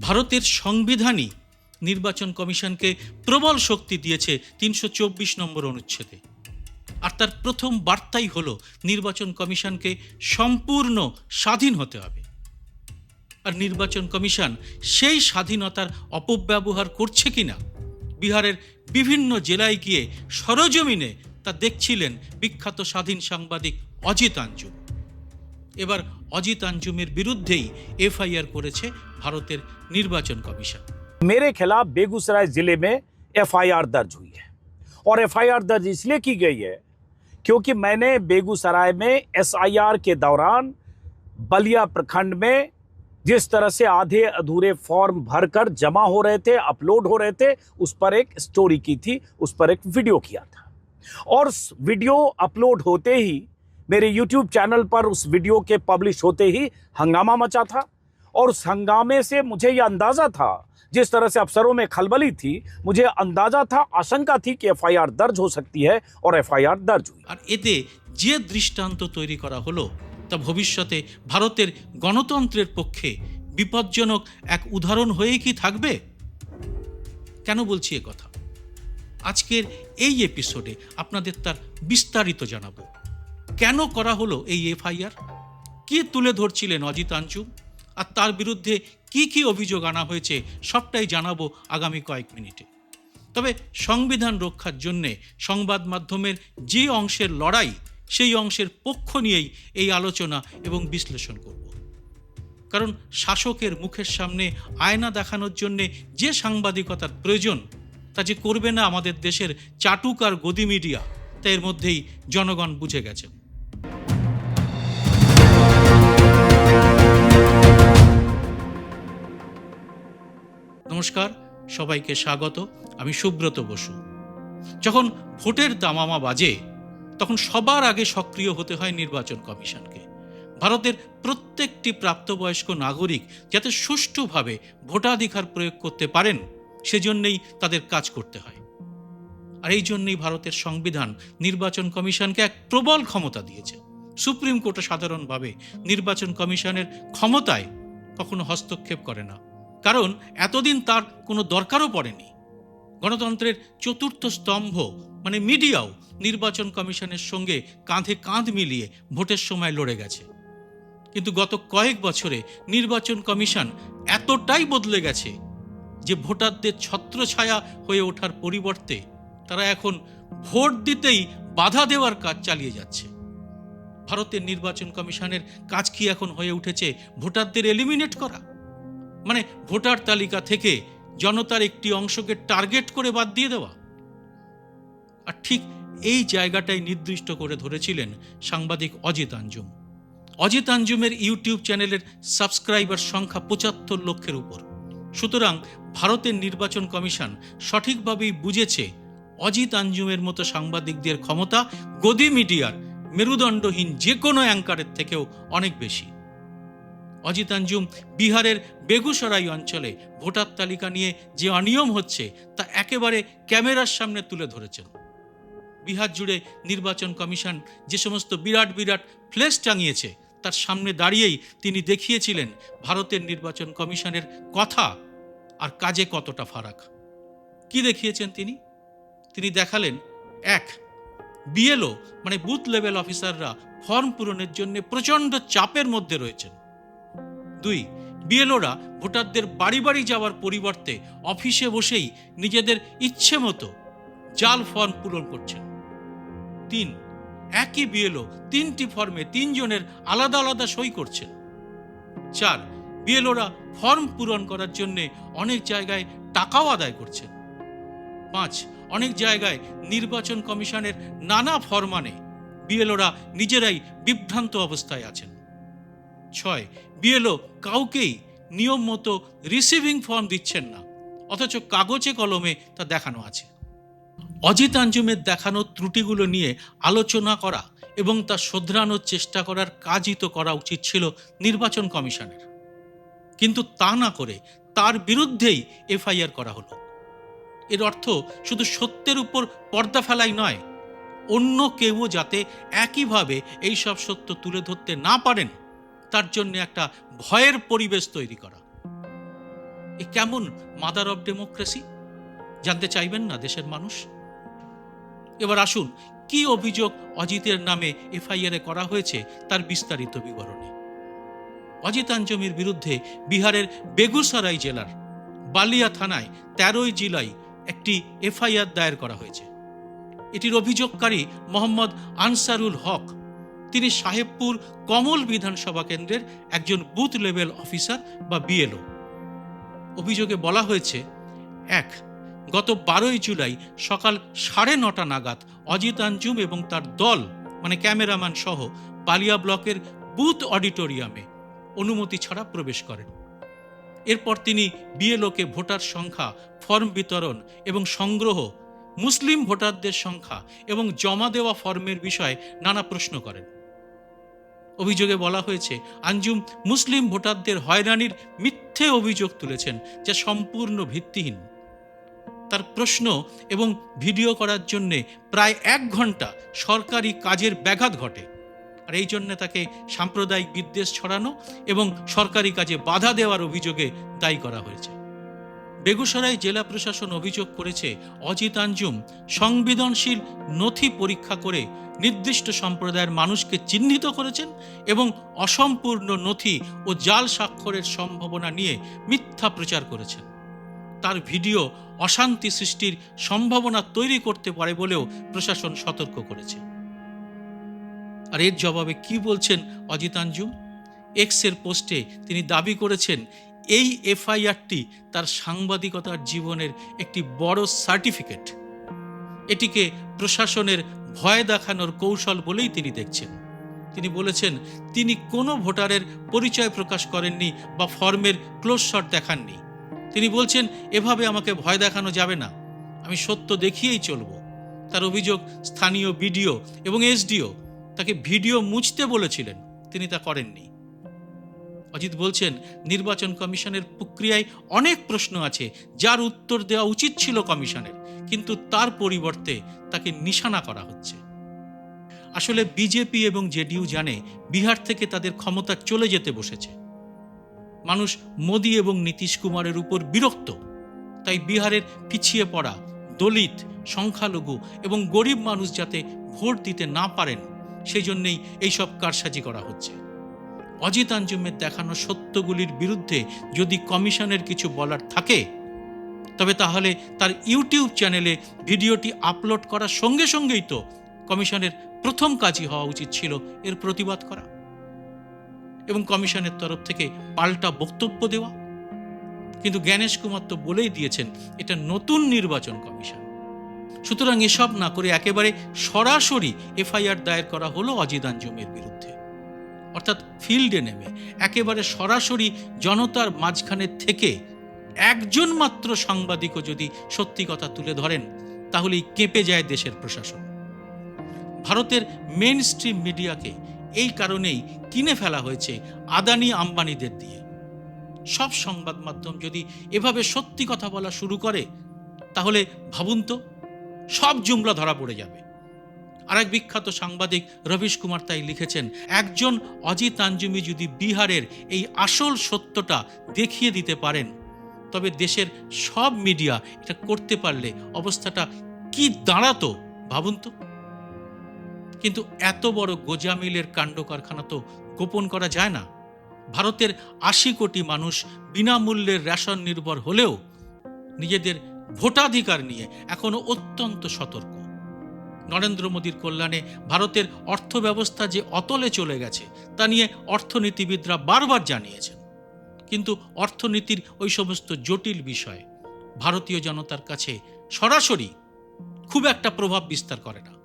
ভারতের সংবিধানই নির্বাচন কমিশনকে প্রবল শক্তি দিয়েছে তিনশো চব্বিশ নম্বর অনুচ্ছেদে। আর তার প্রথম বার্তাই হলো, নির্বাচন কমিশনকে সম্পূর্ণ স্বাধীন হতে হবে। আর নির্বাচন কমিশন সেই স্বাধীনতার অপব্যবহার করছে কিনা? বিহারের বিভিন্ন জেলায় গিয়ে সরজমিনে তা দেখছিলেন বিখ্যাত স্বাধীন সাংবাদিক অজিত আঞ্জুম। এবার অজিত আঞ্জুমের বিরুদ্ধেই এফআইআর করেছে ভারতের নির্বাচন কমিশন मेरे खिलाफ बेगूसराय जिले में एफआईआर दर्ज हुई है और एफआईआर दर्ज इसलिए की गई है क्योंकि मैंने बेगूसराय में एसआईआर के दौरान बलिया प्रखंड में जिस तरह से आधे अधूरे फॉर्म भरकर जमा हो रहे थे अपलोड हो रहे थे उस पर एक स्टोरी की थी उस पर एक वीडियो किया था और उस वीडियो अपलोड होते ही मेरे यूट्यूब चैनल पर उस वीडियो के पब्लिश होते ही हंगामा मचा था और उस हंगामे से मुझे यह अंदाजा था जिस तरह से अफसरों में खलबली थी मुझे अंदाजा था आशंका थी कि एफआईआर दर्ज हो सकती है और एफआईआर दर्ज हुई আর এতে যে দৃষ্টান্ত তৈরি করা হলো তা ভবিষ্যতে ভারতের গণতন্ত্রের পক্ষে বিপজ্জনক এক উদাহরণ হয়ে কি থাকবে কেন বলছি এ কথা আজকের এই এপিসোডে আপনাদের তার বিস্তারিত জানাবো কেন করা হলো এই এফআইআর? কি তুলে ধরছিলেন অজিত আঞ্চু? আর তার বিরুদ্ধে কি কি অভিযোগ আনা হয়েছে সবটাই জানাব আগামী কয়েক মিনিটে। তবে সংবিধান রক্ষার জন্যে সংবাদ মাধ্যমের যে অংশের লড়াই, সেই অংশের পক্ষ নিয়েই এই আলোচনা এবং বিশ্লেষণ করব। কারণ শাসকের মুখের সামনে আয়না দেখানোর জন্যে যে সাংবাদিকতার প্রয়োজন, তা যে করবে না আমাদের দেশের চাটুক আর গদি মিডিয়া, তা এর মধ্যেই জনগণ বুঝে গেছেন। নমস্কার, সবাইকে স্বাগত। আমি সুব্রত বসু। যখন ভোটের দামামা বাজে, তখন সবার আগে সক্রিয় হতে হয় নির্বাচন কমিশনকে। ভারতের প্রত্যেকটি প্রাপ্তবয়স্ক নাগরিক যাতে সুষ্ঠুভাবে ভোটাধিকার প্রয়োগ করতে পারেন, সেজন্যই তাদের কাজ করতে হয়। আর এই জন্যই ভারতের সংবিধান নির্বাচন কমিশনকে এক প্রবল ক্ষমতা দিয়েছে। সুপ্রিম কোর্টে সাধারণভাবে নির্বাচন কমিশনের ক্ষমতায় কখনো হস্তক্ষেপ করে না। কারণ এতদিন তার কোনো দরকারও পড়েনি। গণতন্ত্রের চতুর্থ স্তম্ভ মানে মিডিয়াও, নির্বাচন কমিশনের সঙ্গে কাঁধে কাঁধ মিলিয়ে ভোটের সময় লড়ে গেছে। কিন্তু গত কয়েক বছরে নির্বাচন কমিশন এতটাই বদলে গেছে যে ভোটারদের ছত্রছায়া হয়ে ওঠার পরিবর্তে তারা এখন ভোট দিতেই বাধা দেওয়ার কাজ চালিয়ে যাচ্ছে। ভারতের নির্বাচন কমিশনের কাজ কি এখন হয়ে উঠেছে ভোটারদের এলিমিনেট করা? মানে ভোটার তালিকা থেকে জনতার একটি অংশকে টার্গেট করে বাদ দিয়ে দেওয়া। আর ঠিক এই জায়গাটাই নির্দিষ্ট করে ধরেছিলেন সাংবাদিক অজিত আঞ্জুম। অজিত আঞ্জুমের ইউটিউব চ্যানেলের সাবস্ক্রাইবার সংখ্যা পঁচাত্তর লক্ষের উপর। সুতরাং ভারতের নির্বাচন কমিশন সঠিকভাবেই বুঝেছে অজিত আঞ্জুমের মতো সাংবাদিকদের ক্ষমতা গদি মিডিয়ার মেরুদণ্ডহীন যে কোনো অ্যাঙ্কারের থেকেও অনেক বেশি। অজিত আঞ্জুম বিহারের বেগুসরাই অঞ্চলে ভোটার তালিকা নিয়ে যে অনিয়ম হচ্ছে, তা একেবারে ক্যামেরার সামনে তুলে ধরেছেন। বিহার জুড়ে নির্বাচন কমিশন যে সমস্ত বিরাট বিরাট ফ্লেস টাঙিয়েছে, তার সামনে দাঁড়িয়েই তিনি দেখিয়েছিলেন ভারতের নির্বাচন কমিশনের কথা আর কাজে কতটা ফারাক। কি দেখিয়েছেন তিনি? তিনি দেখালেন, এক, বিএলও মানে বুথ লেভেল অফিসাররা ফর্ম পূরণের জন্য প্রচণ্ড চাপের মধ্যে রয়েছেন। দুই, বিএলওরা ভোটারদের বাড়ি বাড়ি যাওয়ার পরিবর্তে অফিসে বসেই নিজেদের ইচ্ছে মতো জাল ফর্ম পূরণ করছেন। তিন, একই বিএলও তিনটি ফর্মে তিনজনের আলাদা আলাদা সই করছেন। চার, বিএলওরা ফর্ম পূরণ করার জন্যে অনেক জায়গায় টাকাও আদায় করছেন। পাঁচ, অনেক জায়গায় নির্বাচন কমিশনের নানা ফরমানে বিএলওরা নিজেরাই বিভ্রান্ত অবস্থায় আছেন। ছয়, বিএলও কাউকেই নিয়ম মতো রিসিভিং ফর্ম দিচ্ছেন না, অথচ কাগজে কলমে তা দেখানো আছে। অজিত আঞ্জুমের দেখানো ত্রুটিগুলো নিয়ে আলোচনা করা এবং তা শোধরানোর চেষ্টা করার কাজই তো করা উচিত ছিল নির্বাচন কমিশনের। কিন্তু তা না করে তার বিরুদ্ধেই এফআইআর করা হলো। এর অর্থ শুধু সত্যের উপর পর্দা ফেলাই নয়, অন্য কেউ যাতে একইভাবে এই সব সত্য তুলে ধরতে না পারেন তার জন্য একটা ভয়ের পরিবেশ তৈরি করা। এ কেমন মাদার অব ডেমোক্রেসি জানতে চাইবেন না দেশের মানুষ? এবার আসুন, কি অভিযোগ অজিতের নামে এফআইআর করা হয়েছে তার বিস্তারিত বিবরণী? অজিত আঞ্জমির বিরুদ্ধে বিহারের বেগুসরাই জেলার বালিয়া থানায় তেরোই জুলাই একটি এফআইআর দায়ের করা হয়েছে। এটির অভিযোগকারী মোহাম্মদ আনসারুল হক তিনি সাহেবপুর কমল বিধানসভা কেন্দ্রের একজন বুথ লেভেল অফিসার বা বিএলও। অভিযোগে বলা হয়েছে, এক, গত বারোই জুলাই সকাল সাড়ে নটা নাগাদ অজিত আঞ্জুম এবং তার দল মানে ক্যামেরাম্যান সহ বালিয়া ব্লকের বুথ অডিটোরিয়ামে অনুমতি ছাড়া প্রবেশ করেন। এরপর তিনি বিএলওকে ভোটার সংখ্যা, ফর্ম বিতরণ এবং সংগ্রহ, মুসলিম ভোটারদের সংখ্যা এবং জমা দেওয়া ফর্মের বিষয়ে নানা প্রশ্ন করেন। অভিযোগে বলা হয়েছে, আঞ্জুম মুসলিম ভোটারদের হয়রানির মিথ্যে অভিযোগ তুলেছেন, যা সম্পূর্ণ ভিত্তিহীন। তার প্রশ্ন এবং ভিডিও করার জন্য প্রায় এক ঘণ্টা সরকারি কাজের ব্যাঘাত ঘটে। আর এই জন্য তাকে সাম্প্রদায়িক বিদ্বেষ ছড়ানো এবং সরকারি কাজে বাধা দেওয়ার অভিযোগে দায়ী করা হয়েছে। বেগুসরাই জেলা প্রশাসন অভিযোগ করেছে, অজিত আঞ্জুম সংবেদনশীল নথি পরীক্ষা করে নির্দিষ্ট সম্প্রদায়ের মানুষকে চিহ্নিত করেছেন এবং অসম্পূর্ণ নথি ও জাল স্বাক্ষরের সম্ভাবনা নিয়ে মিথ্যা প্রচার করেছেন। তার ভিডিও অশান্তি সৃষ্টির সম্ভাবনা তৈরি করতে পারে বলেও প্রশাসন সতর্ক করেছে। আর এর জবাবে কি বলছেন অজিত আঞ্জুম? এক্সের পোস্টে তিনি দাবি করেছেন এই এফআইআরটি তার সাংবাদিকতার জীবনের একটি বড় সার্টিফিকেট। এটিকে প্রশাসনের ভয় দেখানোর কৌশল বলেই তিনি দেখছেন। তিনি বলেছেন, তিনি কোনো ভোটারের পরিচয় প্রকাশ করেননি বা ফর্মের ক্লোজ শট দেখাননি। তিনি বলছেন, এভাবে আমাকে ভয় দেখানো যাবে না। আমি সত্য দেখিয়েই চলব। তার অভিযোগ স্থানীয় বিডিও এবং এসডিও তাকে ভিডিও মুছতে বলেছিলেন। তিনি তা করেননি। অজিত বলছেন, নির্বাচন কমিশনের প্রক্রিয়ায় অনেক প্রশ্ন আছে, যার উত্তর দেওয়া উচিত ছিল কমিশনের, কিন্তু তার পরিবর্তে তাকে নিশানা করা হচ্ছে। আসলে বিজেপি এবং জেডিইউ জানে বিহার থেকে তাদের ক্ষমতা চলে যেতে বসেছে। মানুষ মোদী এবং নীতিশ কুমারের উপর বিরক্ত, তাই বিহারের পিছিয়ে পড়া দলিত, সংখ্যালঘু এবং গরিব মানুষ যাতে ভোট দিতে না পারেন, সেই জন্যেই এইসব কারসাজি করা হচ্ছে। অজিত আঞ্জুমের দেখানো সত্যগুলির বিরুদ্ধে যদি কমিশনের কিছু বলার থাকে, তবে তাহলে তার ইউটিউব চ্যানেলে ভিডিওটি আপলোড করার সঙ্গে সঙ্গেই তো কমিশনের প্রথম কাজই হওয়া উচিত ছিল এর প্রতিবাদ করা এবং কমিশনের তরফ থেকে পাল্টা বক্তব্য দেওয়া। কিন্তু জ্ঞানেশ কুমার তো বলেই দিয়েছেন, এটা নতুন নির্বাচন কমিশন। সুতরাং এসব না করে একেবারে সরাসরি এফআইআর দায়ের করা হলো অজিত আঞ্জুমের বিরুদ্ধে। অর্থাৎ ফিল্ডে নেমে, একেবারে সরাসরি জনতার মাঝখানে থেকে একজন মাত্র সাংবাদিকও যদি সত্যি কথা তুলে ধরেন, তাহলেই কেঁপে যায় দেশের প্রশাসন। ভারতের মেন স্ট্রিম মিডিয়াকে এই কারণেই কিনে ফেলা হয়েছে আদানি আম্বানিদের দিয়ে। সব সংবাদ মাধ্যম যদি এভাবে সত্যি কথা বলা শুরু করে, তাহলে ভাবুন তো, সব জুমলা ধরা পড়ে যাবে। আরেক বিখ্যাত সাংবাদিক রবিশ কুমার তাই লিখেছেন, একজন অজিত আঞ্জুমি যদি বিহারের এই আসল সত্যটা দেখিয়ে দিতে পারেন, তবে দেশের সব মিডিয়া এটা করতে পারলে অবস্থাটা কি দাঁড়াতো ভাবুন তো? কিন্তু এত বড় গোজামিলের কাণ্ড কারখানা তো গোপন করা যায় না। ভারতের আশি কোটি মানুষ বিনামূল্যের রেশন নির্ভর হলেও নিজেদের ভোটাধিকার নিয়ে এখনও অত্যন্ত সতর্ক। নরেন্দ্র মোদীর কল্যাণে ভারতের অর্থব্যবস্থা যে অতলে চলে গেছে, তা নিয়ে অর্থনীতিবিদরা বারবার জানিয়েছেন। কিন্তু অর্থনীতির ওই সমস্ত জটিল বিষয় ভারতীয় জনতার কাছে সরাসরি খুব একটা প্রভাব বিস্তার করে না।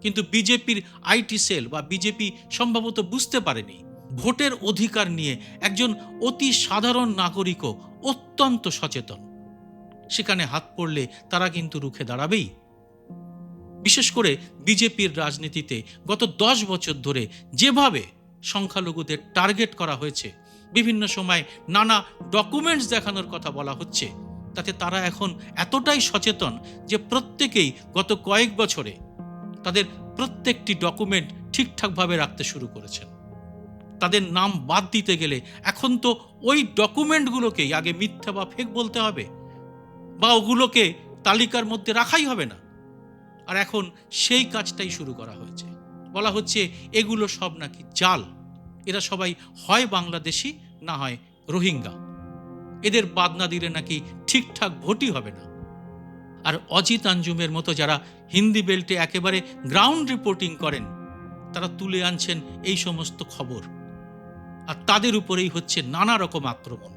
কিন্তু বিজেপির আইটি সেল বা বিজেপি সম্ভবত বুঝতে পারেনি, ভোটের অধিকার নিয়ে একজন অতি সাধারণ নাগরিকও অত্যন্ত সচেতন। সেখানে হাত পড়লে তারা কিন্তু রুখে দাঁড়াবেই। বিশেষ করে বিজেপির রাজনীতিতে গত দশ বছর ধরে যেভাবে সংখ্যালঘুদের টার্গেট করা হয়েছে, বিভিন্ন সময় নানা ডকুমেন্টস দেখানোর কথা বলা হচ্ছে, তাতে তারা এখন এতটাই সচেতন যে প্রত্যেকেই গত কয়েক বছরে তাদের প্রত্যেকটি ডকুমেন্ট ঠিকঠাকভাবে রাখতে শুরু করেছেন। তাদের নাম বাদ দিতে গেলে এখন তো ওই ডকুমেন্টগুলোকেই আগে মিথ্যা বা ফেক বলতে হবে, বা ওগুলোকে তালিকার মধ্যে রাখাই হবে না। আর এখন সেই কাজটাই শুরু করা হয়েছে। বলা হচ্ছে এগুলো সব নাকি জাল। এরা সবাই হয় বাংলাদেশি না হয় রোহিঙ্গা। এদের বাদ না দিলে নাকি ঠিকঠাক ভোটই হবে না। আর অজিত আঞ্জুমের মতো যারা হিন্দি বেল্টে একেবারে গ্রাউন্ড রিপোর্টিং করেন, তারা তুলে আনছেন এই সমস্ত খবর। আর তাদের উপরেই হচ্ছে নানা রকম আক্রমণ।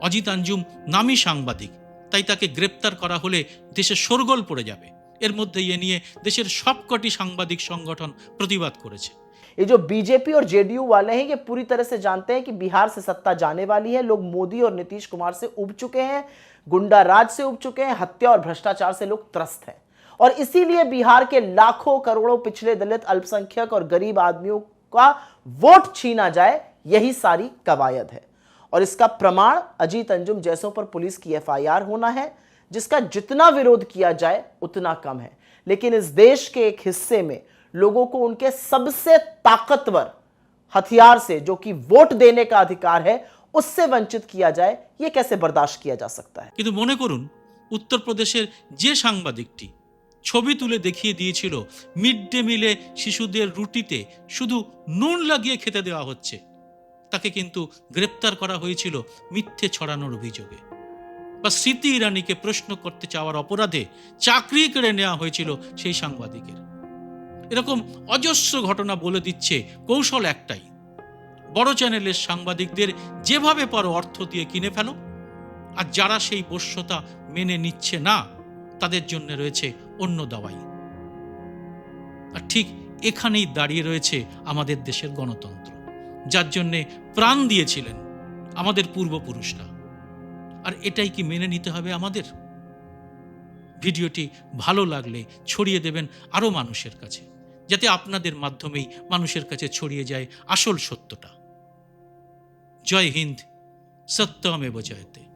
অজিত আঞ্জুম নামী সাংবাদিক, তাই তাকে গ্রেপ্তার করা হলে দেশে শোরগোল পড়ে যাবে। এর মধ্যে এ নিয়ে দেশের সবকটি সাংবাদিক সংগঠন প্রতিবাদ করেছে ये जो बीजेपी और जेडीयू वाले हैं ये पूरी तरह से जानते हैं कि बिहार से सत्ता जाने वाली है लोग मोदी और नीतीश कुमार से उब चुके हैं गुंडा राज से उब चुके हैं हत्या और भ्रष्टाचार से लोग त्रस्त हैं और इसीलिए बिहार के लाखों करोड़ों पिछड़े दलित अल्पसंख्यक और गरीब आदमियों का वोट छीना जाए यही सारी कवायद है और इसका प्रमाण अजीत अंजुम जैसों पर पुलिस की एफआईआर होना है जिसका जितना विरोध किया जाए उतना कम है लेकिन इस देश के एक हिस्से में लोगों को उनके सबसे ताकतवर हथियार से जो कि वोट देने का अधिकार है उससे वंचित किया जाए ये कैसे बर्दाश्त किया जा सकता है কিন্তু মনে করুন উত্তরপ্রদেশের যে সাংবাদিকটি ছবি তুলে দেখিয়ে দিয়েছিল মিড ডে মিলে শিশুদের রুটিতে শুধু নুন লাগিয়ে খেতে দেওয়া হচ্ছে তাকে কিন্তু গ্রেপ্তার করা হয়েছিল মিথ্যে ছড়ানোর অভিযোগে বা স্মৃতি ইরানিকে প্রশ্ন করতে চাওয়ার অপরাধে চাকরি কেড়ে নেওয়া হয়েছিল সেই সাংবাদিকের। এরকম অজস্র ঘটনা বলে দিচ্ছে কৌশল একটাই। বড় চ্যানেলের সাংবাদিকদের যেভাবে পারো অর্থ দিয়ে কিনে ফেলো, আর যারা সেই বশ্যতা মেনে নিচ্ছে না, তাদের জন্য রয়েছে অন্য দাওয়াই। আর ঠিক এখানেই দাঁড়িয়ে রয়েছে আমাদের দেশের গণতন্ত্র, যার জন্যে প্রাণ দিয়েছিলেন আমাদের পূর্বপুরুষরা। আর এটাই কি মেনে নিতে হবে আমাদের? ভিডিওটি ভালো লাগলে ছড়িয়ে দেবেন আরও মানুষের কাছে, যাতে আপনাদের মাধ্যমেই মানুষের কাছে ছড়িয়ে যায় আসল সত্যটা। জয় হিন্দ, সত্যমেব জয়তে।